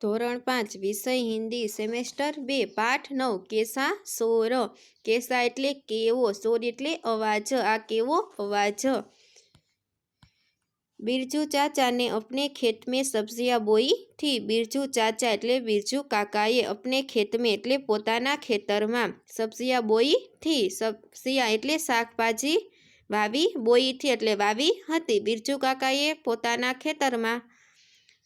ધોરણ પાંચ, વિષય હિન્દી, સેમેસ્ટર બે, પાઠ નવ, કેસા સોર. કેસા એટલે કેવો, સોર એટલે અવાજ. આ કેવો અવાજ? બિરજુ ચાચાને અપને ખેત મેં સબ્જિયા બોઈ થી. બિરજુ ચાચા એટલે બિરજુ કાકાએ અપને ખેત મેં એટલે પોતાના ખેતરમાં સબ્જિયા બોઈ થી. સબ્જિયા એટલે શાકભાજી, વાવી, બોઈ થી એટલે વાવી હતી. બિરજુ કાકાએ પોતાના ખેતરમાં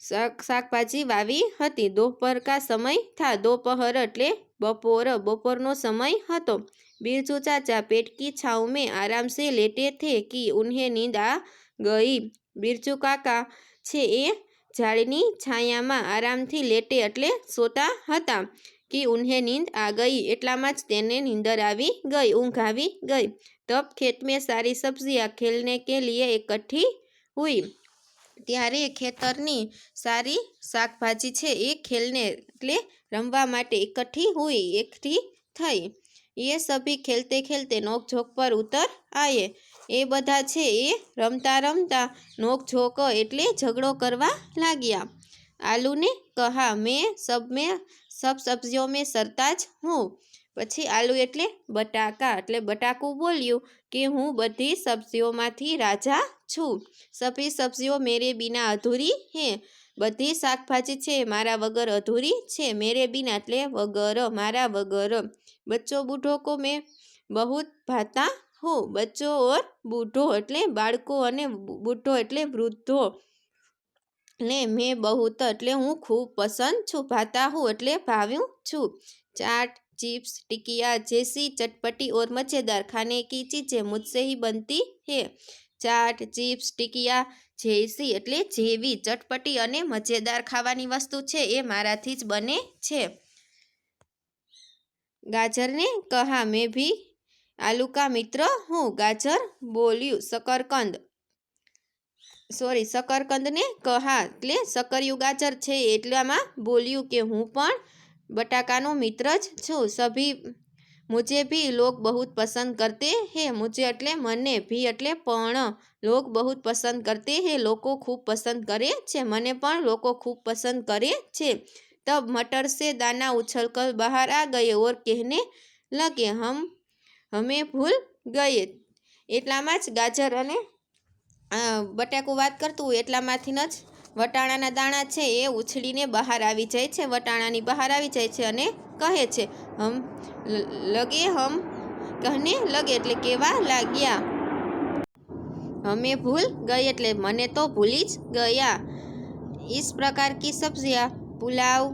શાકભાજી વાવી હતી. દોપહર કા સમય થા. દોપહર એટલે બપોર. બપોરનો સમય હતો. બિરજુ ચાચા પેટ કી છાવ મેં આરામ સે લેટે થે કી ઉન્હે નીંદ આ ગઈ. બિરજુ કાકા છે એ ઝાડની છાયામાં આરામથી લેટે એટલે સોતા હતા કે ઉન્હે નીંદ આ ગઈ. એટલામાં જ તેને નીંદર આવી ગઈ. ઊંઘ આવી ગઈ. તબ ખેત મેં સારી આ ખેલને કે લીએ એકઠી હુઈ. ત્યારે ખેતરની સારી શાકભાજી છે એ ખેલને એટલે રમવા માટે એકઠી હોઈ, એકઠી થઈ. એ સભી ખેલતે ખેલતે નોકઝોક પર ઉતર આયે. એ બધા છે એ રમતા રમતા નોકઝોક એટલે ઝઘડો કરવા લાગ્યા. આલુને કહા, મેં સબ મેં, સબ સબ્જીઓ મેં સરતાજ હું. પછી આલુ એટલે બટાકા. એટલે બટાકું બોલ્યું કે હું બધી સબ્જીઓમાંથી રાજા છું. સભી સબ્જીઓ મેરે બિના અધૂરી હે. બધી શાકભાજી છે મારા વગર અધૂરી છે. મેરે બિના એટલે વગર, મારા વગર. બચ્ચો બૂઢો કો મેં બહુત ભાતા હું. બચ્ચો ઓર બૂઢો એટલે બાળકો અને બૂઢો એટલે વૃદ્ધો. ને મેં બહુત એટલે હું ખૂબ પસંદ છું. ભાતા હું એટલે ભાવ્યું છું. ચાટ चिप्स टिकिया जैसी चटपटी और मज़ेदार खाने की चीज़ें मुझसे ही बनती है ચાટ ચિપ્સ ટિકિયા જેસી એટલે જેવી ચટપટી અને મજેદાર ખાવાની વસ્તુ છે એ મારાથી જ બને છે ગાજરને કહા મેં ભી આલુ કા મિત્ર હું ગાજર બોલ્યું શકરકંદ સોરી શકરકંદને કહા એટલે શકરિયું ગાજર છે એટલામાં બોલ્યું કે હું પણ બટાકાનો મિત્ર જ છું. સભી, મુજે ભી લોક બહુત પસંદ કરતે હે. મુજે એટલે મને ભી એટલે પણ લોક બહુત પસંદ કરતે હે. લોકો ખૂબ પસંદ કરે છે. મને પણ લોકો ખૂબ પસંદ કરે છે. તબ મટર સે દાના ઉછલકર બહાર આ ગયે ઓર કહેને લગે, હમ, હમે ભૂલ ગયે. એટલામાં જ ગાજર અને બટાકું વાત કરતું, એટલામાંથી જ વટાણાના દાણા છે એ ઉછળીને બહાર આવી જાય છે વટાણાની બહાર આવી જાય છે અને કહે છે હમ લગે હમ કહને લગે એટલે કેવા લાગ્યા હમે ભૂલ ગઈ એટલે મને તો ભૂલી જ ગયા इस प्रकार की सब्जियां पुलाव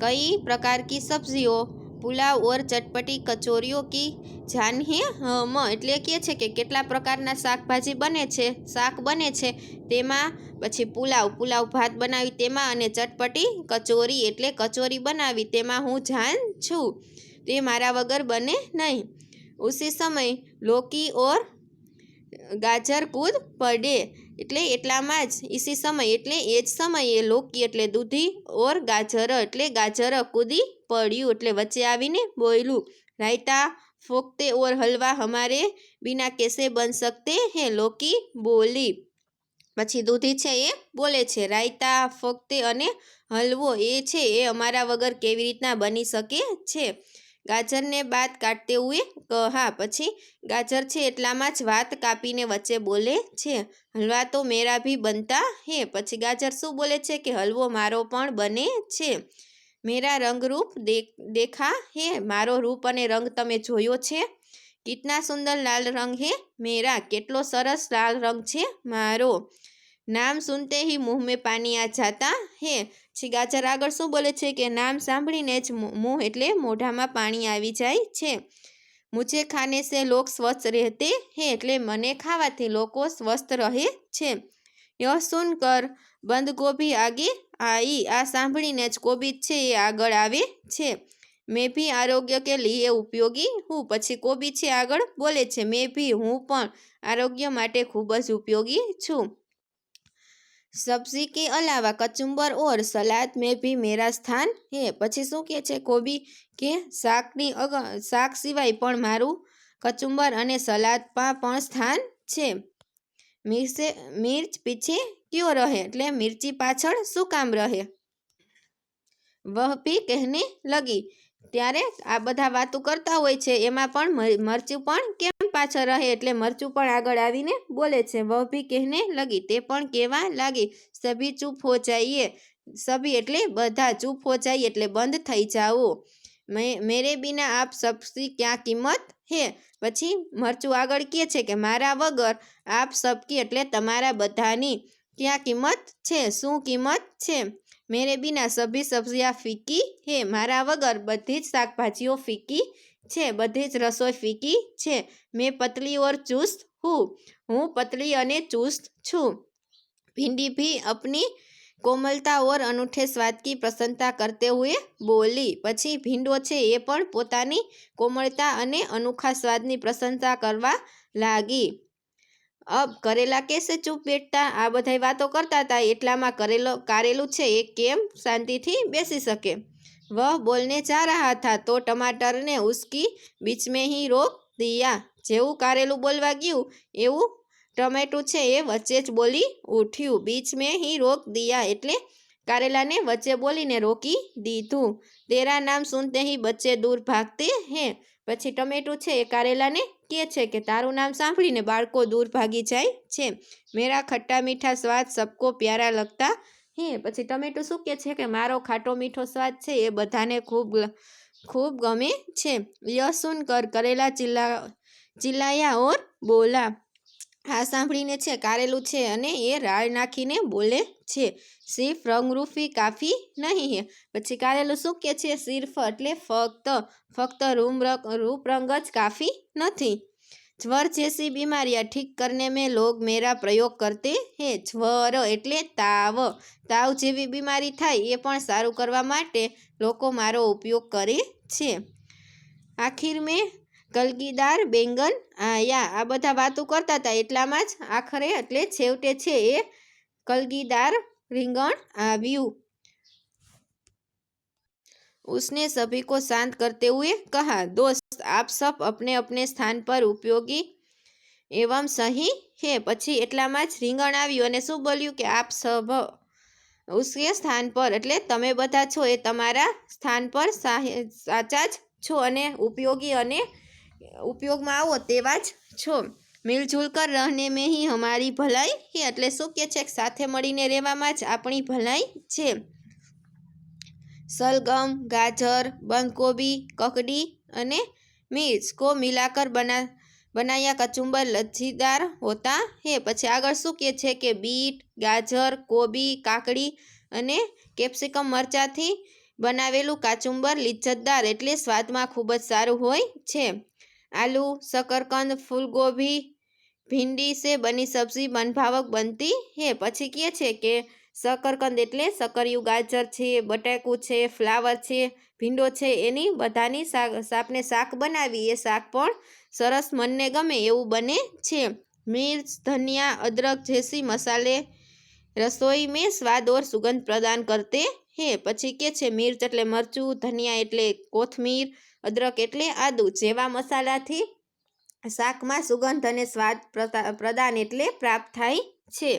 कई प्रकार की सब्जियों પુલાવ ઓર ચટપટી કચોરીઓ કી જાન હે હમ એટલે કહે છે કે કેટલા પ્રકારના શાકભાજી બને છે, શાક બને છે, તેમાં પછી પુલાવ પુલાવ ભાત બનાવી, તેમાં અને ચટપટી, કચોરી એટલે કચોરી બનાવી, તેમાં હું જાન છું, તે મારા વગર બને નહીં. ઉસી સમય લોકી ઓર ગાજર કૂદ પડે એટલે એટલામાં જ, ઈસી સમય એટલે એ જ સમયે લોકી એટલે દૂધી ઓર ગાજર એટલે ગાજર કૂદી પડ્યું એટલે વચ્ચે આવીને બોયલું. રાયતા ફોકતે ઓર હલવા હમારે બિના કેસે બન શકતે હે? લોકી બોલી. પછી દૂધી છે એ બોલે છે, રાયતા ફોકતે અને હલવો એ છે, એ અમારા વગર કેવી રીતના બની શકે છે? ગાજરને બાદ કાઢતે હુએ કહા. પછી ગાજર છે એટલામાં જ વાત કાપીને વચ્ચે બોલે છે, હલવા તો મેરા ભી બનતા હે? પછી ગાજર શું બોલે છે કે, હલવો મારો પણ બને છે. મેરા રંગરૂપ દેખા હે, મારો રૂપ અને રંગ તમે જોયો છે. કિતના સુંદર લાલ રંગ હે, મેરા. કેટલો સરસ લાલ રંગ છે, મારો. નામ સુનતે હી મુંહ મેં પાણી આ જાતા હે. પછી ગાજર આગળ શું બોલે છે કે, નામ સાંભળીને જ મુંહ એટલે મોઢામાં પાણી આવી જાય છે. મુજે ખાને સે લોક સ્વસ્થ રહેતે હે, એટલે મને ખાવાથી લોકો સ્વસ્થ રહે છે. યહ સુનકર બંધ ગોભી આગે આઈ, આ સાંભળીને જ કોબીજ છે એ આગળ આવે છે. મેં ભી આરોગ્ય કે લીએ ઉપયોગી હું. પછી કોબી છે આગળ બોલે છે, મેં ભી હું પણ આરોગ્ય માટે ખૂબ જ ઉપયોગી છું. સબ્જી કે અલાવા, કચુંબર, ઓર સલાદ, મેં ભી મેરા સ્થાન હે. પછી શું કહે છે કોબી કે શાકની અગ, શાક સિવાય પણ મારું કચુંબર અને સલાદમાં પણ સ્થાન છે. મિર્ચે મિર્ચ પીછે ક્યો રહે? એટલે મિર્ચી પાછળ શું કામ રહે? વહ ભી કહેને લગી, ત્યારે આ બધા વાતો કરતા હોય છે, એમાં પણ મરચું પણ કેમ પાછળ રહે? એટલે મરચું પણ આગળ આવીને બોલે છે વહ ભી કહેને લગી, તે પણ કહેવા લાગી, સભી ચૂપ હો જાઈએ, સભી એટલે બધા ચૂપ હો જાઈએ એટલે બંધ થઈ જાઓ. મેરે બિના આપ સબકી ક્યાં કિંમત હે? પછી મરચું આગળ કહે છે કે, મારા વગર આપ સબકી એટલે તમારા બધાની ક્યાં કિંમત છે? શું કિંમત છે? મેરે બિના સભી સબ્જીયા ફીકી હે? મારા વગર બધી જ શાકભાજીઓ ફીકી છે, બધી જ રસોઈ ફીકી છે. મેં પતલી ઓર ચુસ્ત હું હું પતલી અને ચુસ્ત છું. ભીંડી ભી અપની કોમલતા ઓર અનૂઠે સ્વાદ કી પ્રસન્નતા કરતે હુએ બોલી. પછી ભીંડો છે એ પણ પોતાની કોમળતા અને અનોખા સ્વાદની પ્રશંસા કરવા લાગી. અબ કરેલા કેસે ચૂપ બેઠતા? આ બધાય વાતો કરતા હતા એટલામાં કરેલો, કારેલું છે એ કેમ શાંતિથી બેસી શકે? વહ બોલને જા રહા થા તો ટમાટરને ઉસકી બીચ મેં હી રોક દિયા. જેવું કારેલું બોલવા ગયું, એવું ટમેટું છે એ વચ્ચે જ બોલી ઉઠ્યું. બીચ મેં હી રોક દિયા એટલે કારેલાને વચ્ચે બોલીને રોકી દીધું. તેરા નામ સુનતે હી બચ્ચે દૂર ભાગતે હે. પછી ટમેટું છે એ કારેલાને કહે છે કે તારું નામ સાંભળીને બાળકો દૂર ભાગી જાય છે. મેરા ખટ્ટા મીઠા સ્વાદ સબકો પ્યારા લગતા હે. પછી ટમેટું શું કહે છે કે મારો ખાટો મીઠો સ્વાદ છે એ બધાને ખૂબ ખૂબ ગમે છે. યસુન સુન કર કરેલા ચિલ્લા, ચિલ્લાયા ઓર બોલા. આ સાંભળીને છે, કારેલું છે અને એ રાળ નાખીને બોલે છે, સિર્ફ રંગરૂફી કાફી નહીં હે. પછી કારેલું શું કે છે, સિર્ફ એટલે ફક્ત ફક્ત રૂમ રંગ રૂપરંગ જ કાફી નથી. જ્વર જેસી બીમારીયા ઠીક કરને મેં લોગ મેરા પ્રયોગ કરતે હે. જ્વર એટલે તાવ. તાવ જેવી બીમારી થાય એ પણ સારું કરવા માટે લોકો મારો ઉપયોગ કરે છે. આખીર મેં કલગીદાર બેંગન આયા આ બધા વાતો કરતા હતા એટલામાં જ આખરે એટલે છેવટે છે એ કલગીદાર રીંગણ આવ્યું उसने सभी को शांत करते हुए कहा दोस्त आप सब अपने अपने સ્થાન પર ઉપયોગી એવમ સહી હે પછી એટલામાં જ રીંગણ આવ્યું અને શું બોલ્યું કે આપ સભ ઉસકે સ્થાન પર એટલે તમે બધા છો એ તમારા સ્થાન પર સાહે- સાચા જ છો અને ઉપયોગી અને ઉપયોગમાં આવો તેવા જ છો. મિલજુલ કર રહને મેહી હમારી ભલાઈ હે એટલે શું કે છે સાથે મળીને રહેવામાં જ આપણી ભલાઈ છે. સલગમ, ગાજર, બંધકોબી, કકડી અને મિર્ચ કો મિલાકર બના, બનાયા કચુંબર લજ્જીદાર હોતા હે. પછી આગળ શું કહે છે કે બીટ, ગાજર, કોબી, કાકડી અને કેપ્સિકમ મરચાંથી બનાવેલું કાચુંબર લિજ્જતદાર એટલે સ્વાદમાં ખૂબ જ સારું હોય છે. આલુ, શકરકંદ, ફૂલગોભી, ભીંડી સે બની સબ્જી મનભાવક બનતી હે? પછી કહે છે કે શકરકંદ એટલે શકરિયું, ગાજર છે, બટાકું છે, ફ્લાવર છે, ભીંડો છે, એની બધાની શાક, શાકને શાક બનાવી. એ શાક પણ સરસ મનને ગમે એવું બને છે. મિર્ચ, ધનિયા, અદરક જેસી મસાલે રસોઈ મેં સ્વાદ ઓર સુગંધ પ્રદાન કરતે હે? પછી કે છે, મિર્ચ એટલે મરચું, ધનિયા એટલે કોથમીર અદરક એટલે આદુ જેવા મસાલાથી શાકમાં સુગંધ અને સ્વાદ પ્રતા- પ્રદાન એટલે પ્રાપ્ત થાય છે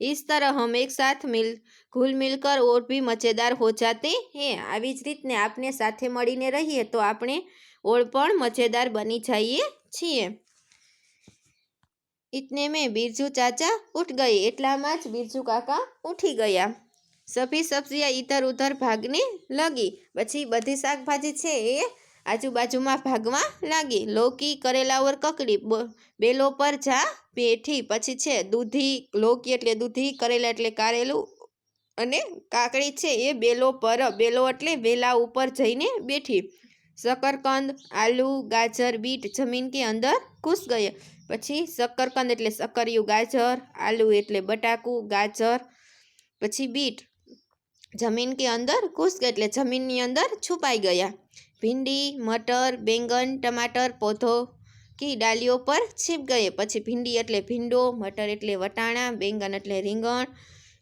इस तरह हम एक साथ मिल घुल मिलकर और भी मज़ेदार हो जाते हैं આવી જ રીતને આપણે સાથે મળીને રહીએ તો આપણે ઓળ પણ મજેદાર બની જઈએ છીએ ઇતને મેં બિરજુ ચાચા ઉઠ ગઈ એટલામાં જ બિરજુ કાકા ઉઠી ગયા સભી સબ્જિયા ઇધર ઉધર ભાગને લગી પછી બધી શાકભાજી છે એ આજુબાજુમાં ભાગવા લાગી. લોકી કરેલાવર કકડી બેલો પર જા બેઠી. પછી છે દૂધી, લોકી એટલે દૂધી, કરેલા એટલે કારેલું અને કાકડી છે એ બેલો પર, બેલો એટલે વેલા ઉપર જઈને બેઠી. શકરકંદ, આલુ, ગાજર, બીટ જમીન કે અંદર ઘૂસ ગયે. પછી શક્કરકંદ એટલે શક્કરિયું ગાજર, આલુ એટલે બટાકું, ગાજર, પછી બીટ જમીન કે અંદર ઘૂસ ગઈ એટલે જમીનની અંદર છુપાઈ ગયા. ભીંડી, મટર, બેંગન, ટમાટર, પોધો કી ડાલીઓ પર છીપ ગયે. પછી ભીંડી એટલે ભીંડો, મટર એટલે વટાણા, બેંગન એટલે રીંગણ,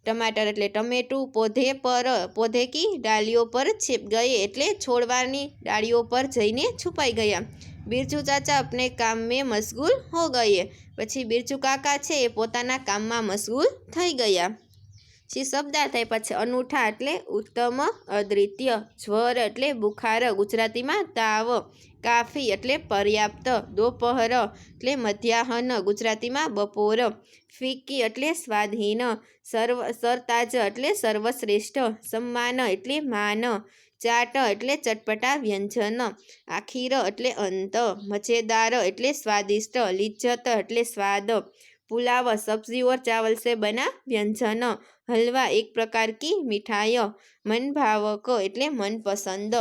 ટમાટર એટલે ટમેટું, પોધે પર, પોધે કી ડાલીઓ પર છીપ ગયે એટલે છોડવાની ડાળીઓ પર જઈને છુપાઈ ગયા. બિરજુ ચાચા અપને કામ મેં મશગુલ હો ગયે. પછી બિરજુ કાકા છે એ પોતાના કામમાં મશગુલ થઈ ગયા. પછી શબ્દાર્થ થાય પછી અનૂઠા એટલે ઉત્તમ, અદ્વિતીય, જ્વર એટલે બુખાર, ગુજરાતીમાં તાવ, કાફી એટલે પર્યાપ્ત, દોપહર એટલે મધ્યાહન, ગુજરાતીમાં બપોર ફીકી એટલે સ્વાધીન, સર્વ, સરતાજ એટલે સર્વશ્રેષ્ઠ સમ્માન એટલે માન, ચાટ એટલે ચટપટા વ્યંજન, આખીર એટલે અંત, મજેદાર એટલે સ્વાદિષ્ટ, લિજ્જત એટલે સ્વાદ પુલાવ સબ્જી और चावल से बना व्यंजन हलवा एक प्रकार की मिठाई मनभावक એટલે મનપસંદ